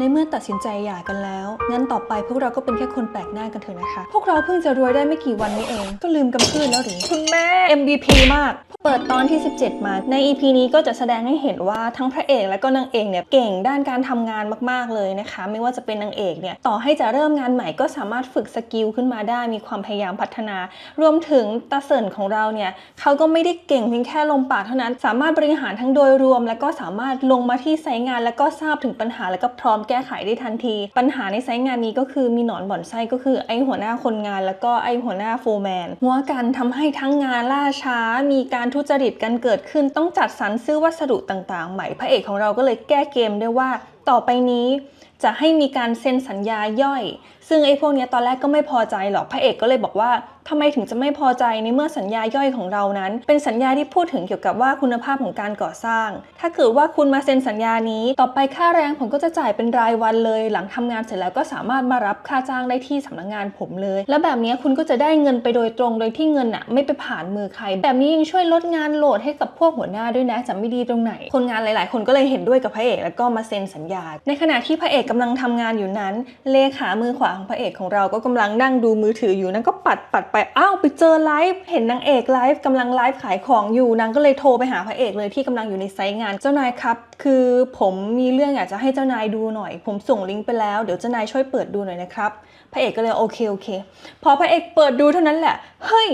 ในเมื่อตัดสินใจหย่ากันแล้ว งั้นต่อไปพวกเราก็เป็นแค่คนแปลกหน้ากันเถอะนะคะ พวกเราเพิ่งจะรวยได้ไม่กี่วันนี้เอง ก็ลืมกำพืชแล้วหรือ คุณแม่ MVP มาก เปิดตอนที่ 17 มา ใน EP นี้ก็จะแสดงให้เห็นว่าทั้งพระเอกและก็นางเอกเนี่ยเก่งด้านการทำงานมากๆเลยนะคะ ไม่ว่าจะเป็นนางเอกเนี่ยต่อให้จะเริ่มงานใหม่ก็สามารถฝึกสกิลขึ้นมาได้ มีความพยายามพัฒนา รวมถึงตาเสินของเราเนี่ยเขาก็ไม่ได้เก่งเพียงแค่ลมปากเท่านั้น สามารถบริหารทั้งโดยรวม และก็สามารถลงมาที่ไซต์งาน แล้วก็ทราบถึงปัญหาแล้วก็พร้อมแก้ไขได้ทันที ปัญหาในไซต์งานนี้ก็คือมีหนอนบ่อนไส้ก็คือไอหัวหน้าคนงาน แล้วก็ไอหัวหน้าโฟร์แมนหัวกันทำให้ทั้งงานล่าช้า มีการทุจริตกันเกิดขึ้นต้องจัดสรรซื้อวัสดุต่างๆ ใหม่พระเอกของเราก็เลยแก้เกมได้ว่า ต่อไปนี้จะให้มีการเซ็นสัญญาย่อย ซึ่งไอ้พวกนี้ตอนแรกก็ไม่พอใจหรอกพระเอกก็เลยบอกว่าทำไมถึงจะไม่พอใจในเมื่อสัญญาย่อยของเรานั้น เป็นสัญญาที่พูดถึงเกี่ยวกับว่าคุณภาพของการก่อสร้าง ถ้าเกิดว่าคุณมาเซ็นสัญญานี้ ต่อไปค่าแรงผมก็จะจ่ายเป็นรายวันเลย หลังทำงานเสร็จแล้วก็สามารถมารับค่าจ้างได้ที่สำนักงานผมเลย และแบบนี้คุณก็จะได้เงินไปโดยตรงโดยที่เงินอะไม่ไปผ่านมือใคร แบบนี้ยังช่วยลดงานโหลดให้กับพวกหัวหน้าด้วยนะจะไม่ดีตรงไหน คนงานหลาย ๆ คนก็เลยเห็นด้วยกับพระเอกแล้วก็มาเซ็นสัญญา ในขณะที่พระเอกกำลังทำงานอยู่นั้น เลขามือขวางพระเอกของเราก็กำลังนั่งดูมือถืออยู่นางก็ปัดปัดไปอ้าวไปเจอไลฟ์เห็นนางเอกไลฟ์กำลังไลฟ์ขายของอยู่นางก็เลยโทรไปหาพระเอกเลยที่กำลังอยู่ในไซต์งานเจ้านายครับ คือผมมีเรื่องอยากจะให้เจ้านายดูหน่อย ผมส่งลิงก์ไปแล้วเดี๋ยวเจ้านายช่วยเปิดดูหน่อยนะครับพระเอกก็เลยโอเคโอเค พอพระเอกเปิดดูเท่านั้นแหละเฮ้ย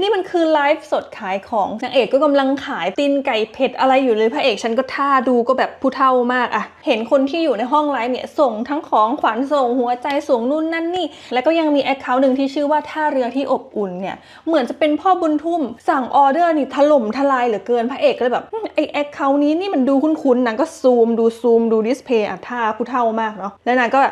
นี่มันคือไลฟ์สดขายของนางเอกก็กำลังขายตีนไก่เผ็ดอะไรอยู่เลยพระเอกฉันก็ท่าดูก็แบบผู้เท่ามากอะเห็นคนที่อยู่ในห้องไลฟ์เนี่ยส่งทั้งของขวัญส่งหัวใจส่งนู่นนั่นนี่ แล้วก็ยังมีแอคเคาท์หนึ่งที่ชื่อว่าท่าเรือที่อบอุ่นเนี่ยเหมือนจะเป็นพ่อบุญทุ่ม สั่งออเดอร์นี่ถล่มทลายเหลือเกินพระเอกก็เลยแบบไอแอคเคาท์นี้นี่มันดูคุ้นๆนางก็ซูมดูซูมดูดิสเพย์อะท่าผู้เท่ามากเนาะแล้วนางก็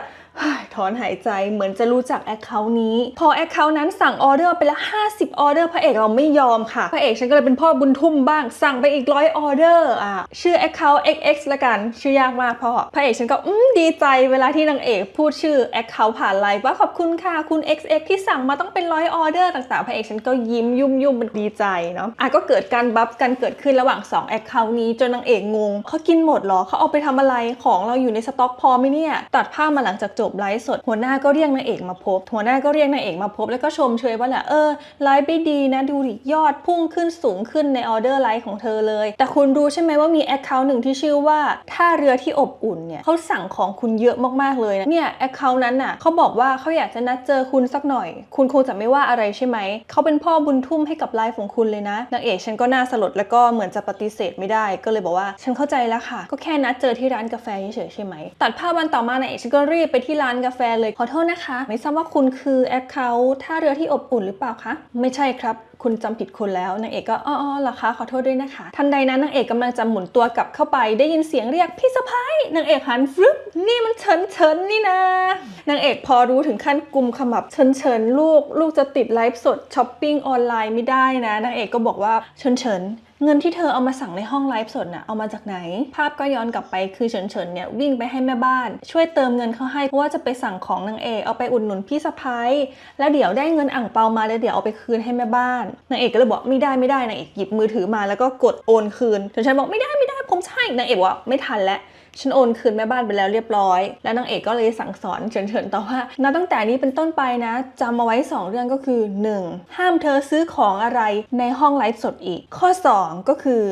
ถอนหายใจเหมือนจะรู้จักแอคเคาท์นี้ พอแอคเคาท์นั้นสั่งออเดอร์ไปละ 50 ออเดอร์พระเอกเราไม่ยอมค่ะ พระเอกฉันก็เลยเป็นพ่อบุญทุ่มบ้าง สั่งไปอีกร้อยออเดอร์อะชื่อแอคเคาท์ XX ละกัน ชื่อยากมากพ่อ พระเอกฉันก็อืมดีใจเวลาที่นางเอกพูดชื่อแอคเคาท์ผ่านไลน์ว่าขอบคุณค่ะคุณ XX ที่สั่งมาต้องเป็นร้อยออเดอร์ต่างๆ พระเอกฉันก็ยิ้มยุ่มยุ่มมันดีใจเนาะอะก็เกิดการบัฟกันเกิดขึ้นระหว่าง2แอคเคาท์นี้จนนางเอกงงเขากินหมดหรอเขาเอาไปทำอะไรของเราอยู่ในสต็อกพอไหมเนี่ยตัดภาพมาหลังจากจบไลฟ์สด หัวหน้าก็เรียกนางเอกมาพบ หัวหน้าก็เรียกนางเอกมาพบ แล้วก็ชมเชยว่าแหละเออไลฟ์ไปดีนะดูดิยอดพุ่งขึ้นสูงขึ้นในออเดอร์ไลฟ์ของเธอเลย แต่คุณรู้ใช่ไหมว่ามีแอคเคาท์หนึ่งที่ชื่อว่าท่าเรือที่อบอุ่นเนี่ยเขาสั่งของคุณเยอะมากๆเลยนะเนี่ยแอคเคาท์นั้นน่ะเขาบอกว่าเขาอยากจะนัดเจอคุณสักหน่อย คุณคงจะไม่ว่าอะไรใช่ไหมเขาเป็นพ่อบุญทุ่มให้กับไลฟ์ของคุณเลยนะนางเอกฉันก็น่าสลดแล้วก็เหมือนจะปฏิเสธไม่ได้ก็เลยบอกว่า ฉันเข้าใจแล้วค่ะ ก็แค่นัดเจอที่ร้านกาแฟเฉยๆใช่ไหมตัดภาพวันต่อมานางเอกฉันก็รีบไปที่ร้านกาแฟเลย ขอโทษนะคะ ไม่ทราบว่าคุณคือแอคเคาท์ท่าเรือที่อบอุ่นหรือเปล่าคะ ไม่ใช่ครับ คุณจำผิดคนแล้ว นางเอกก็อ๋ออ๋อเหรอคะ ขอโทษด้วยนะคะ ทันใดนั้นนางเอกกำลังจะหมุนตัวกลับเข้าไป ได้ยินเสียงเรียกพี่สะพ้ายนางเอกหันฟึบนี่มันเฉินเฉินนี่นะ นางเอกพอรู้ถึงขั้นกลุ่มขมับเฉินเฉินลูก ลูกจะติดไลฟ์สดช้อปปิ้งออนไลน์ไม่ได้นะ นางเอกก็บอกว่าเฉินเฉิน เงินที่เธอเอามาสั่งในห้องไลฟ์สดน่ะเอามาจากไหน ภาพก็ย้อนกลับไปคือเฉินเฉินเนี่ยวิ่งไปให้แม่บ้าน ช่วยเติมเงินเข้าให้เพราะว่าจะไปสั่งของนางเอกเอาไปอุดหนุนพี่สะพ้ายแล้วเดี๋ยวได้เงินอ่างเปามาแล้วเดี๋ยวเอาไปคืนให้แม่บ้านนางเอกก็เลยบอกไม่ได้ไม่ได้นางเอกหยิบมือถือมาแล้วก็กดโอนคืนเฉินเฉินบอกไม่ได้ไม่ได้ผมใช่นางเอกว่าไม่ทันแล้ว ฉันโอนคืนแม่บ้านไปแล้วเรียบร้อย แล้วนางเอกก็เลยสั่งสอนเฉินๆต่อว่านับตั้งแต่นี้เป็นต้นไปนะจำเอาไว้ 2 เรื่องก็คือ 1. ห้ามเธอซื้อของอะไรในห้องไลฟ์สดอีก ข้อ 2 ก็คือ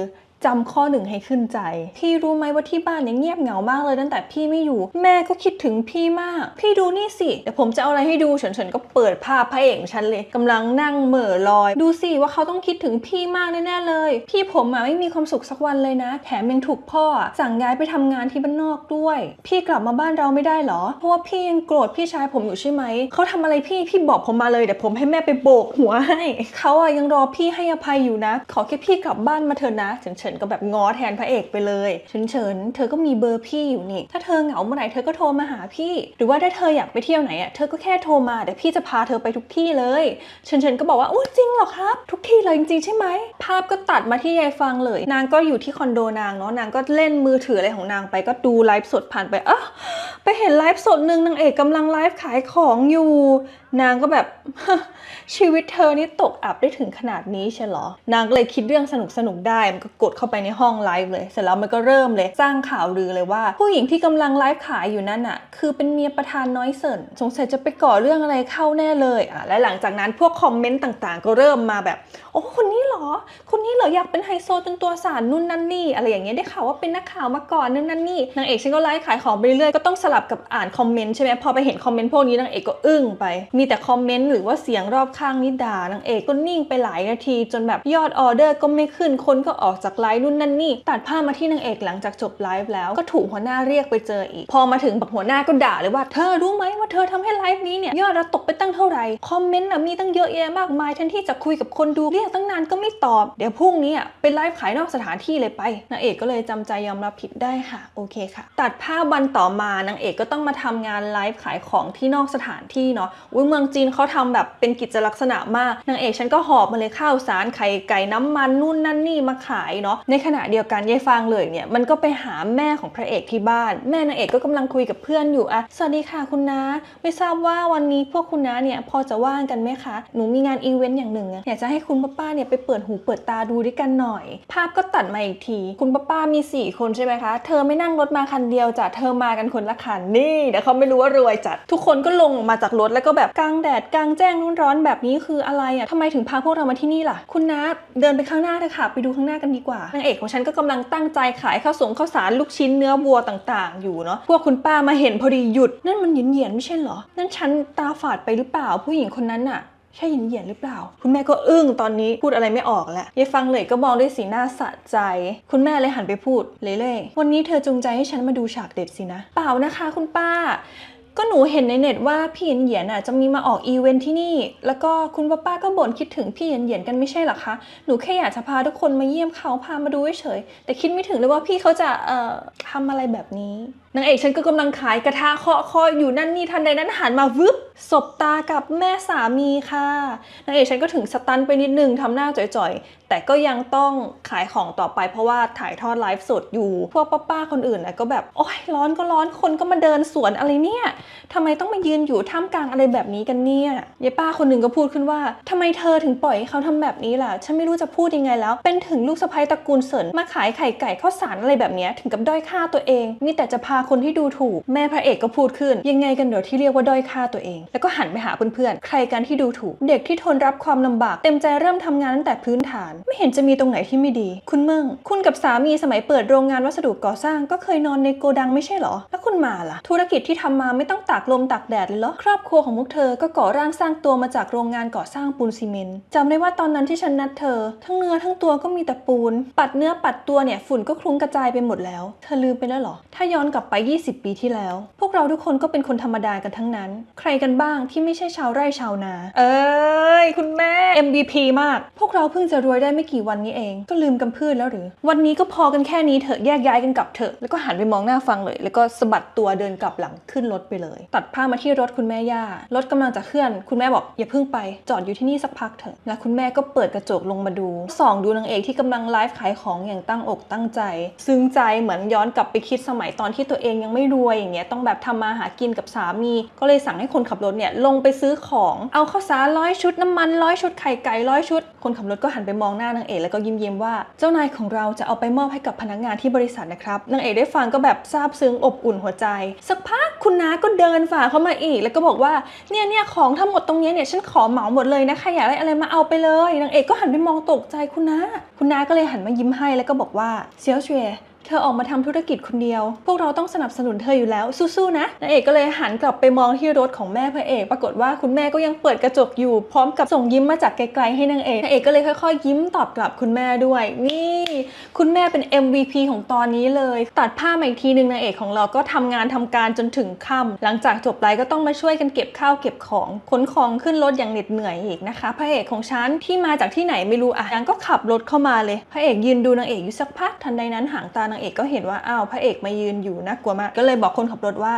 จำข้อหนึ่งให้ขึ้นใจ พี่รู้ไหมว่าที่บ้านเนี่ยเงียบเหงามากเลยตั้งแต่พี่ไม่อยู่ แม่ก็คิดถึงพี่มาก พี่ดูนี่สิเดี๋ยวผมจะเอาอะไรให้ดูเฉินๆก็เปิดภาพพระเอกฉันเลยกำลังนั่งเหม่อลอย ดูสิว่าเขาต้องคิดถึงพี่มากแน่ๆเลย พี่ผมอะไม่มีความสุขสักวันเลยนะ แถมยังถูกพ่อ สั่งย้ายไปทำงานที่บ้านนอกด้วย พี่กลับมาบ้านเราไม่ได้เหรอ เพราะว่าพี่ยังโกรธพี่ชายผมอยู่ใช่ไหม เขาทำอะไรพี่พี่บอกผมมาเลยเดี๋ยวผมให้แม่ไปโบกหัวให้เขาอะยังรอพี่ให้อภัยอยู่นะ ขอแค่พี่กลับบ้านมาเถอะนะเฉินๆก็แบบง้อแทนพระเอกไปเลยเฉินๆเธอก็มีเบอร์พี่อยู่นี่ ถ้าเธอเหงาเมื่อไหร่เธอก็โทรมาหาพี่ หรือว่าถ้าเธออยากไปเที่ยวไหนอะเธอก็แค่โทรมาเดี๋ยวพี่จะพาเธอไปทุกที่เลยเฉินๆก็บอกว่าโอ้จริงเหรอครับ ทุกที่เลยจริงๆใช่ไหมภาพก็ตัดมาที่ยายฟังเลย นางก็อยู่ที่คอนโดนางเนาะนางก็เล่นมือถืออะไรของนางไปก็ดูไลฟ์สดผ่านไปเอ้าไปเห็นไลฟ์สดหนึ่งนางเอกกำลังไลฟ์ขายของอยู่ นางก็แบบชีวิตเธอนี่ตกอับได้ถึงขนาดนี้ใช่เหรอ นางก็เลยคิดเรื่องสนุกสนุกได้มันก็กดเข้าไปในห้องไลฟ์เลย เสร็จแล้วมันก็เริ่มเลยสร้างข่าวลือเลยว่า ผู้หญิงที่กำลังไลฟ์ขายอยู่นั่นอะคือเป็นเมียประธานน้อยเสินสงสัยจะไปก่อเรื่องอะไรเข้าแน่เลยอะและหลังจากนั้นพวกคอมเมนต์ต่างๆ ก็เริ่มมาแบบ โอ้คนนี้เหรอ คนนี้เหรออยากเป็นไฮโซจนตัวสารนู่นนั่นนี่อะไรอย่างเงี้ยได้ข่าวว่าเป็นนักข่าวมาก่อนนู่นนั่นนี่นางเอกฉันก็ไลฟ์ขายของไปเรื่อยก็ต้องสลับกับอ่านคอมเมนต์ใช่ไหมพอไปเห็นคอมเมนต์พวกนี้นางเอกก็อึ้งไป มีแต่คอมเมนต์หรือว่าเสียงรอบข้างนี่ด่านางเอกก็นิ่งไปหลายนาที จนแบบยอดออเดอร์ก็ไม่ขึ้นคนก็ออกจากไลนู่นนั่นนี่ ตัดภาพมาที่นางเอกหลังจากจบไลฟ์แล้วก็ถูกหัวหน้าเรียกไปเจออีก พอมาถึงบักหัวหน้าก็ด่าเลยว่าเธอรู้ไหมว่าเธอทำให้ไลฟ์นี้เนี่ยยอดเราตกไปตั้งเท่าไหร่คอมเมนต์นะมีตั้งเยอะแยะมากมายแทนที่จะคุยกับคนดูเรียกตั้งนานก็ไม่ตอบ เดี๋ยวพรุ่งนี้อะไปไลฟ์ขายนอกสถานที่เลยไปนางเอกก็เลยจำใจยอมรับผิดได้ค่ะโอเคค่ะ ตัดภาพวันต่อมานางเอกก็ต้องมาทำงานไลฟ์ขายของที่นอกสถานที่เนาะอุ้ยเมืองจีนเขาทำแบบเป็นกิจลักษณะมากนางเอกฉันก็หอบมาเลยข้าวสารไข่ไก่น้ำมันนู่นนั่นนี่มาขายเนาะในขณะเดียวกันยายฟางเลยเนี่ยมันก็ไปหาแม่ของพระเอกที่บ้าน แม่นางเอกก็กำลังคุยกับเพื่อนอยู่อะสวัสดีค่ะคุณน้าไม่ทราบว่าวันนี้พวกคุณน้าเนี่ยพอจะว่างกันไหมคะหนูมีงานอีเวนต์อย่างหนึ่งอะอยากจะให้คุณป้าป้าเนี่ยไปเปิดหูเปิดตาดูด้วยกันหน่อย ภาพก็ตัดมาอีกที คุณป้าป้ามีสี่คนใช่ไหมคะ เธอไม่นั่งรถมาคันเดียวจ้ะเธอมากันคนละคันนี่เดี๋ยวเขาไม่รู้ว่ารวยจัด ทุกคนก็ลงมาจากรถแล้วก็แบบกลางแดดกลางแจ้งร้อนร้อนๆแบบนี้คืออะไรอะทำไมถึงพาพวกเรามาที่นี่ล่ะ คุณน้าเดินไปข้างหน้าเถอะค่ะ ไปดูข้างหน้ากันดีกว่านางเอกของฉันก็กำลังตั้งใจขายข้าวสงข้าวสารลูกชิ้นเนื้อวัวต่างๆ อยู่เนาะพวกคุณป้ามาเห็นพอดีหยุด นั่นมันหยินเหยียนไม่ใช่เหรอ นั่นฉันตาฝาดไปหรือเปล่าผู้หญิงคนนั้นน่ะใช่หยินเหยียนหรือเปล่า คุณแม่ก็อึ้งตอนนี้พูดอะไรไม่ออกแล้วยายฟังเลยก็มองด้วยสีหน้าสะใจ คุณแม่เลยหันไปพูดเล่เล่วันนี้เธอจงใจให้ฉันมาดูฉากเด็ดสินะ เปล่านะคะ คุณป้า ก็หนูเห็นในเน็ตว่าพี่เหยียนเหยียนอะจะมีมาออกอีเวนท์ที่นี่ แล้วก็คุณป้าป้าก็บ่นคิดถึงพี่เหยียนเหยียนกันไม่ใช่หรอคะ หนูแค่อยากจะพาทุกคนมาเยี่ยมเขาพามาดูเฉยแต่คิดไม่ถึงเลยว่าพี่เขาจะเอ่อทำอะไรแบบนี้นางเอกฉันก็กำลังขายกระทะเคาะคาะอยู่นั่นนี่ทันใดนั้นหันมาวึบสบตากับแม่สามีค่ะนางเอกฉันก็ถึงสตันไปนิดนึงทำหน้าจ่อยๆ แต่ก็ยังต้องขายของต่อไปเพราะว่าถ่ายทอดไลฟ์สดอยู่ พวกป้าๆคนอื่นนะก็แบบโอ๊ยร้อนก็ร้อนคนก็มาเดินสวนอะไรเนี่ยทำไมต้องมายืนอยู่ท่ามกลางอะไรแบบนี้กันเนี่ยยายป้าคนหนึ่งก็พูดขึ้นว่าทำไมเธอถึงปล่อยให้เขาทำแบบนี้ล่ะฉันไม่รู้จะพูดยังไงแล้ว เป็นถึงลูกสะใภ้ตระกูลเสินมาขายไข่ไก่ข้าวสารอะไรแบบนี้ถึงกับด้อยค่าตัวเองมีแต่จะพาคนที่ดูถูก แม่พระเอกก็พูดขึ้น ยังไงกันเดี๋ยวที่เรียกว่าด้อยค่าตัวเอง แล้วก็หันไปหาเพื่อนๆ ใครกันที่ดูถูก เด็กที่ทนรับความลำบาก เต็มใจเริ่มทำงานตั้งแต่พื้นฐาน ไม่เห็นจะมีตรงไหนที่ไม่ดี คุณเมืองคุณกับสามีสมัยเปิดโรงงานวัสดุก่อสร้าง ก็เคยนอนในโกดังไม่ใช่เหรอ แล้วคุณมาล่ะ ธุรกิจที่ทำมาไม่ต้องตากลมตากแดดเลยเหรอ ครอบครัวของพวกเธอก็ก่อร่างสร้างตัวมาจากโรงงานก่อสร้างปูนซีเมนต์จำได้ว่าตอนนั้นที่ฉันนัดเธอ ทั้งเนื้อทั้งตัวก็มีแต่ปูน ปัดเนื้อปัดตัวเนี่ยฝุ่นก็คลุ้งกระจายไปหมดแล้ว เธอลืมไปแล้วหรอ ถ้าย้อนกลับไป 20 ปีที่แล้ว พวกเราทุกคนก็เป็นคนธรรมดากันทั้งนั้น ใครกันบ้างที่ไม่ใช่ชาวไร่ชาวนา เอ้ย คุณแม่ MVP มาก พวกเราเพิ่งจะรวยได้ไม่กี่วันนี้เอง ก็ลืมกำพืชแล้วหรือ วันนี้ก็พอกันแค่นี้เถอะแยกย้ายกันกลับเถอะแล้วก็หันไปมองหน้าฟังเลย แล้วก็สะบัดตัวเดินกลับหลังขึ้นรถไปเลย ตัดภามาที่รถคุณแม่ย่ารถกำลังจะเคลื่อน คุณแม่บอกอย่าเพิ่งไป จอดอยู่ที่นี่สักพักเถอะแล้วคุณแม่ก็เปิดกระจกลงมาดูส่องดูนางเอกที่กำลังไลฟ์ขายของอย่างตั้งอกตั้งใจ ซึ้งใจเหมือนย้อนกลับไปคิดสมัยตอนที่ตัวเองยังไม่รวยอย่างเงี้ยต้องแบบทำมาหากินกับสามี ก็เลยสั่งให้คนขับรถเนี่ยลงไปซื้อของเอาข้าวสารร้อยชุดน้ำมันร้อยชุดไข่ไก่ร้อยชุด คนขับรถก็หันไปมองหน้านางเอกแล้วก็ยิ้มเยิ้มว่าเจ้านายของเราจะเอาไปมอบให้กับพนักงานที่บริษัทนะครับนางเอกได้ฟังก็แบบซาบซึ้งอบอุ่นหัวใจ สักพักคุณน้าก็เดินฝ่าเข้ามาอีก แล้วก็บอกว่าเนี่ยเนี่ยของทั้งหมดตรงนี้เนี่ยฉันขอเหมาหมดเลยนะใครอยากได้อะไรมาเอาไปเลยนางเอกก็หันไปมองตกใจคุณน้าคุณน้าก็เลยหันมายิ้มให้แล้วก็บอกว่าเซียวเชวย เธอออกมาทำธุรกิจคนเดียว พวกเราต้องสนับสนุนเธออยู่แล้วสู้ๆนะนางเอกก็เลยหันกลับไปมองที่รถของแม่พระเอก ปรากฏว่าคุณแม่ก็ยังเปิดกระจกอยู่ พร้อมกับส่งยิ้มมาจากไกลๆให้นางเอกนางเอกก็เลยค่อยๆ ยิ้มตอบกลับคุณแม่ด้วย นี่ คุณแม่เป็น MVP ของตอนนี้เลย ตัดผ้ามาอีกทีหนึ่งนางเอกของเราก็ทำงานทำการจนถึงค่ำหลังจากจบไลฟ์ก็ต้องมาช่วยกันเก็บข้าวเก็บของขนของขึ้นรถอย่างเหน็ดเหนื่อยอีกนะคะ พระเอกของฉันที่มาจากที่ไหนไม่รู้อะนางก็ขับรถเข้ามาเลย พระเอกยืนดูนางเอกอยู่สักพักทันใดนั้นหางตานางเอกก็เห็นว่าอ้าวพระเอกมายืนอยู่น่ากลัวมาก ก็เลยบอกคนขับรถว่า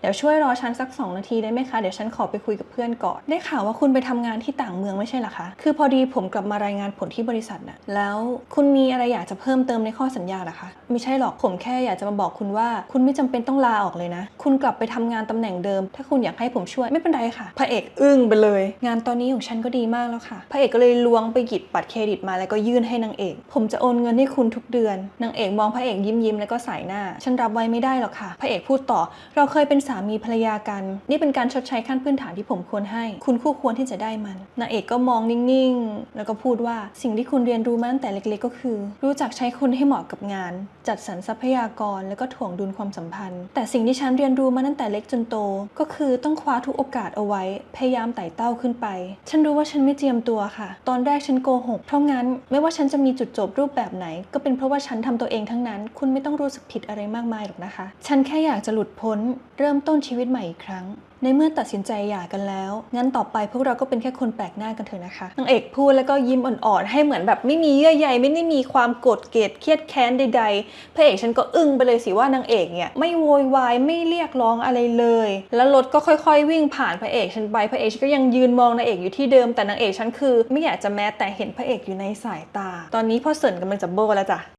เดี๋ยวช่วยรอฉันสัก 2 นาทีได้ไหมคะเดี๋ยวฉันขอไปคุยกับเพื่อนก่อน ได้ข่าวว่าคุณไปทำงานที่ต่างเมืองไม่ใช่หรอคะคือพอดีผมกลับมารายงานผลที่บริษัทน่ะแล้วคุณมีอะไรอยากจะเพิ่มเติมในข้อสัญญาหรอคะไม่ใช่หรอกผมแค่อยากจะมาบอกคุณว่า คุณไม่จำเป็นต้องลาออกเลยนะ คุณกลับไปทำงานตำแหน่งเดิม ถ้าคุณอยากให้ผมช่วยไม่เป็นไรค่ะ พระเอกอึ้งไปเลย งานตอนนี้ของฉันก็ดีมากแล้วค่ะ พระเอกก็เลยล้วงไปหยิบบัตรเครดิตมาแล้วก็ยื่นให้นางเอก ผมจะโอนเงินให้คุณทุกเดือนนางเอกมองพระเอกยิ้มยิ้มๆแล้วก็สายหน้า ฉันรับไว้ไม่ได้หรอกค่ะ พระเอกพูดต่อ เราเคยเป็นสามีภรรยากัน นี่เป็นการชดใช้ขั้นพื้นฐานที่ผมควรให้ คุณคู่ควรที่จะได้มัน นางเอกก็มองนิ่งๆ แล้วก็พูดว่าสิ่งที่คุณเรียนรู้มาตั้งแต่เล็กๆ ก็คือ รู้จักใช้คนให้เหมาะกับงาน จัดสรรทรัพยากร แล้วก็ถ่วงดุลความสัมพันธ์ แต่สิ่งที่ฉันเรียนรู้มาตั้งแต่เล็กจนโต ก็คือต้องคว้าทุกโอกาสเอาไว้ พยายามไต่เต้าขึ้นไป ฉันรู้ว่าฉันไม่เจียมตัวค่ะ ตอนแรกฉันโกหก เพราะงั้นไม่ว่าฉันจะมีจุดจบรูปแบบไหน ก็เป็นเพราะว่าฉันทำตัวเองทั้งนั้นคุณไม่ต้องรู้สึกผิดอะไรมากมายหรอกนะคะ ฉันแค่อยากจะหลุดพ้น เริ่มต้นชีวิตใหม่อีกครั้ง ในเมื่อตัดสินใจหย่ากันแล้ว งั้นต่อไปพวกเราก็เป็นแค่คนแปลกหน้ากันเถอะนะคะนางเอกพูดแล้วก็ยิ้มอ่อนๆ ให้เหมือนแบบไม่มีเยื่อใยไม่ได้มีความโกรธเกลียดเครียดแค้นใดๆ พระเอกฉันก็อึ้งไปเลยสิว่านางเอกเนี่ยไม่โวยวายไม่เรียกร้องอะไรเลย แล้วรถก็ค่อยๆ วิ่งผ่านพระเอกฉันไปพระเอกฉันก็ยังยืนมองนางเอกอยู่ที่เดิมแต่นางเอกฉันคือ ไม่อยากจะแม้แต่เห็นพระเอกอยู่ในสายตา ตอนนี้พ่อเสินกำลังจะโบแล้วจ้ะ